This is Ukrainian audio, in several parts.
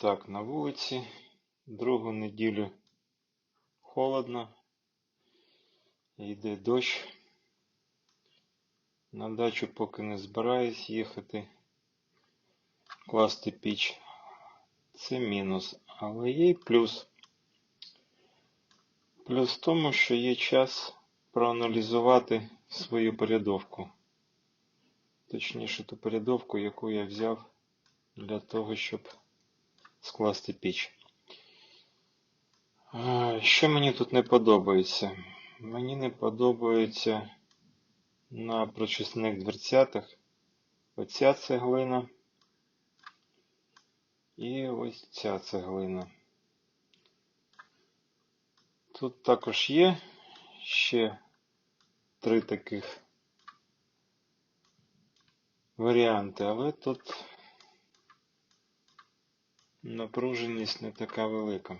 Так, на вулиці. Другу неділю холодно. Йде дощ. На дачу поки не збираюсь їхати. Класти піч. Це мінус. Але є й плюс. Плюс в тому, що є час проаналізувати свою порядовку. Точніше ту порядовку, яку я взяв для того, щоб скласти піч. Що мені тут не подобається? Мені не подобається на прочисних дверцятах оця цеглина і ось ця цеглина. Тут також є ще три таких варіанти, але тут напруженість не така велика.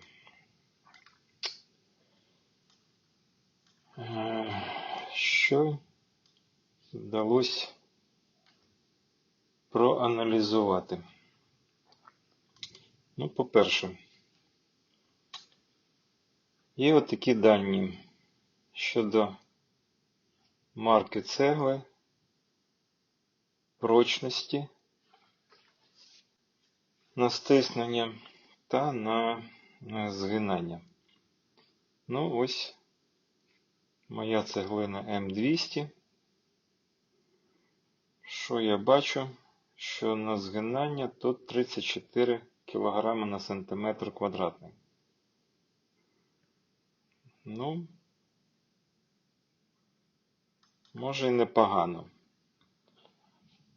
Е, Що вдалося проаналізувати? Ну, по-перше, є отакі дані щодо марки цегли, прочності, на стиснення та на на згинання. Ну, ось моя цеглина М200. Що я бачу? Що на згинання тут 34 кг на сантиметр квадратний. Ну, може і непогано.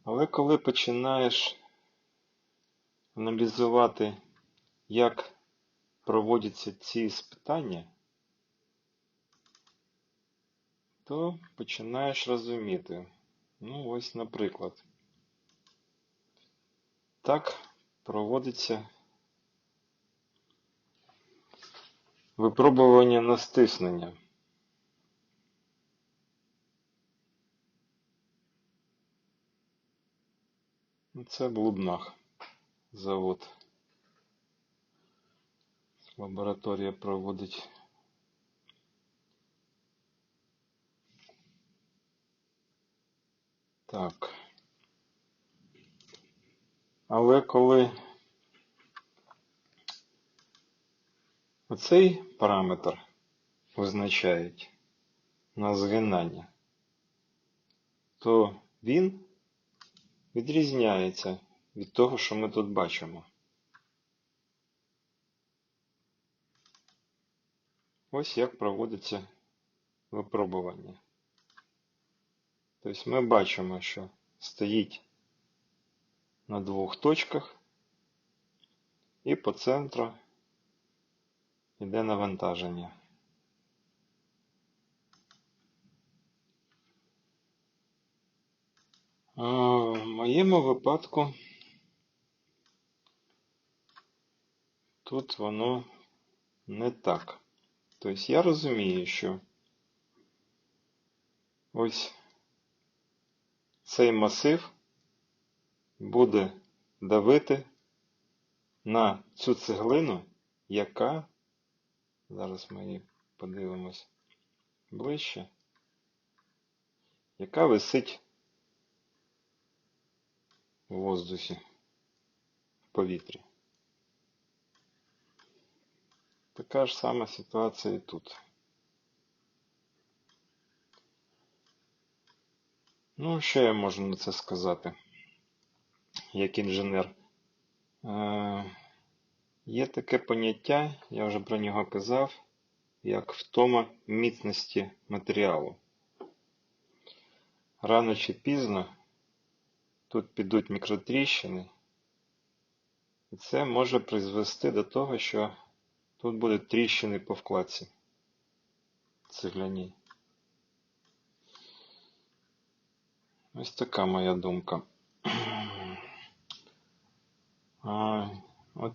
Але коли починаєш аналізувати, як проводяться ці іспитання, то починаєш розуміти. Ну, ось, наприклад, так проводиться випробування на стиснення. Це Блуднах завод. Лабораторія проводить так. Але коли оцей параметр визначають на згинання, то він відрізняється від того, що ми тут бачимо. Ось як проводиться випробування. Тобто ми бачимо, що стоїть на двох точках і по центру йде навантаження. В моєму випадку тут воно не так. Тобто я розумію, що ось цей масив буде давити на цю цеглину, яка, зараз ми її подивимось ближче, яка висить в воздусі, в повітрі. Така ж сама ситуація і тут. Ну, що я можу на це сказати, як інженер? Е, Є таке поняття, я вже про нього казав, як втома міцності матеріалу. Рано чи пізно тут підуть мікротріщини, і це може призвести до того, що тут будуть тріщини по вкладці цегляній. Ось така моя думка. А, От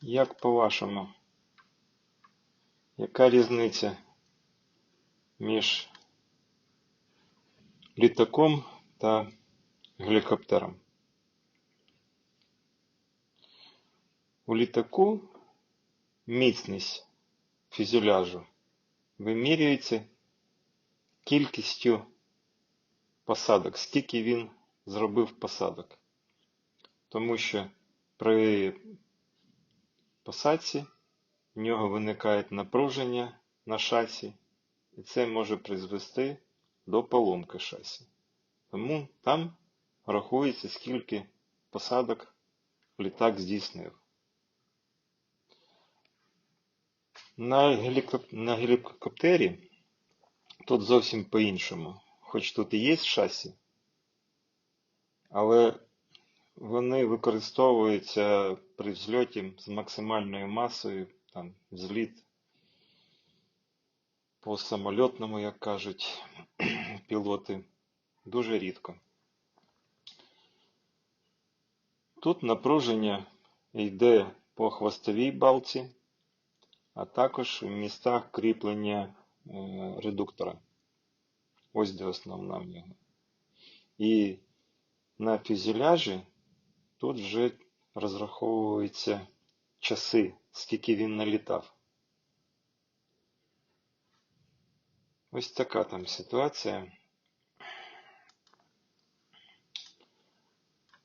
як по-вашому, яка різниця між літаком та гелікоптером? у літаку міцність фюзеляжу вимірюється кількістю посадок, скільки він зробив посадок. Тому що при посадці в нього виникає напруження на шасі, і це може призвести до поломки шасі. Тому там рахується, скільки посадок літак здійснив. На, гелікоп... на гелікоптері тут зовсім по-іншому. Хоч тут і є шасі, але вони використовуються при взльоті з максимальною масою, там, взліт по самольотному, як кажуть пілоти, дуже рідко. Тут напруження йде по хвостовій балці, а також в містах кріплення е, редуктора. Ось де основна в нього. І на фюзеляжі тут вже розраховуються часи, скільки він налітав. Ось така там ситуація.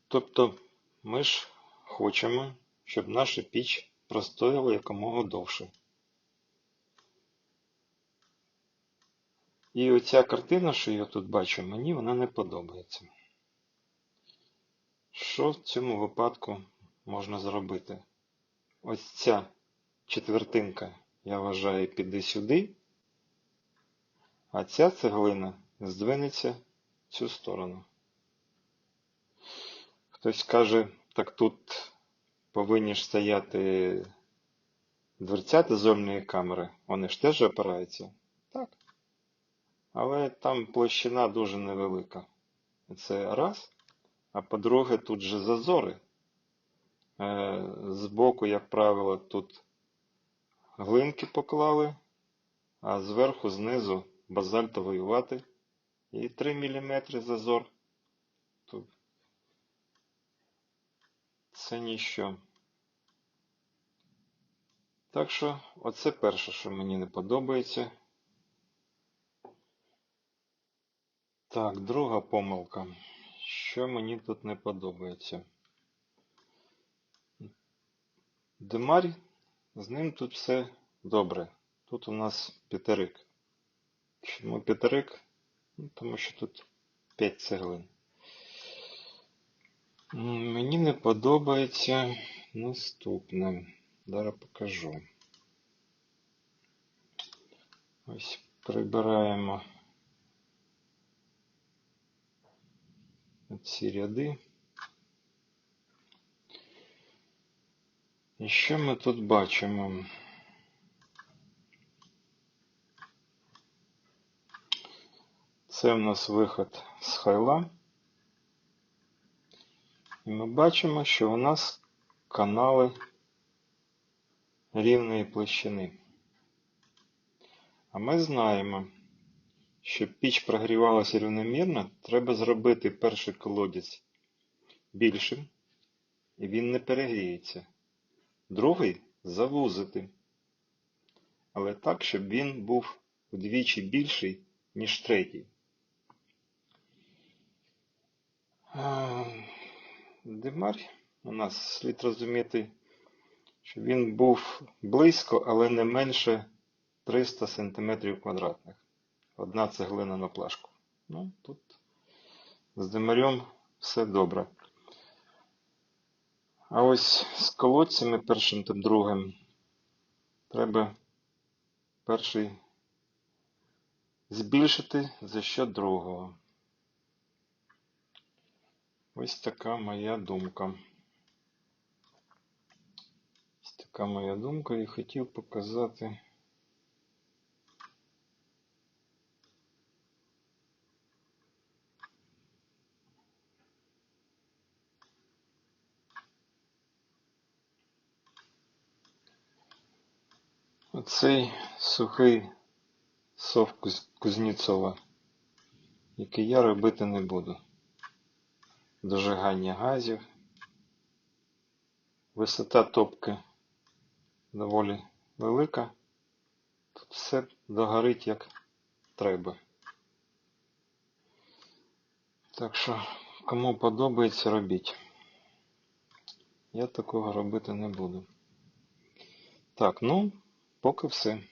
Тобто ми ж хочемо, щоб наша піч простояла якомога довше. І оця картина, що я тут бачу, мені вона не подобається. Що в цьому випадку можна зробити? Ось ця четвертинка, я вважаю, піде сюди, а ця цеглина здвинеться в цю сторону. Хтось каже, так тут повинні ж стояти дверцята зольної камери, вони ж теж опираються. Так. Але там площина дуже невелика. Це раз. А по-друге, тут же зазори. Е, збоку, як правило, тут глинки поклали, а зверху, знизу базальтовий вати. І 3 мм зазор. Це ніщо. Так що, оце перше, що мені не подобається. Так, друга помилка. Що мені тут не подобається? Демарь, з ним тут все добре. Тут у нас п'ятерик. Чому п'ятерик? Ну, тому що тут 5 цеглин. Мені не подобається наступне. Зараз покажу. Ось прибираємо ці ряди. І що ми тут бачимо? Це в нас виход з хайла. І ми бачимо, що у нас канали рівної площини. А ми знаємо, щоб піч прогрівалася рівномірно, треба зробити перший колодязь більшим, і він не перегріється. Другий завузити. Але так, щоб він був вдвічі більший, ніж третій. Демарь у нас слід розуміти, що він був близько, але не менше 300 см квадратних. Одна цеглина на плашку. Ну, тут з демарем все добре. А ось з колодцями першим та другим треба перший збільшити за що другого. Ось така моя думка. Ось така моя думка і хотів показати. Оцей сухий сов Кузнєцова, який я робити не буду. Дожигання газів, висота топки доволі велика. Тут все догорить як треба. Так що, кому подобається, робіть. Я такого робити не буду. Так, ну, поки все.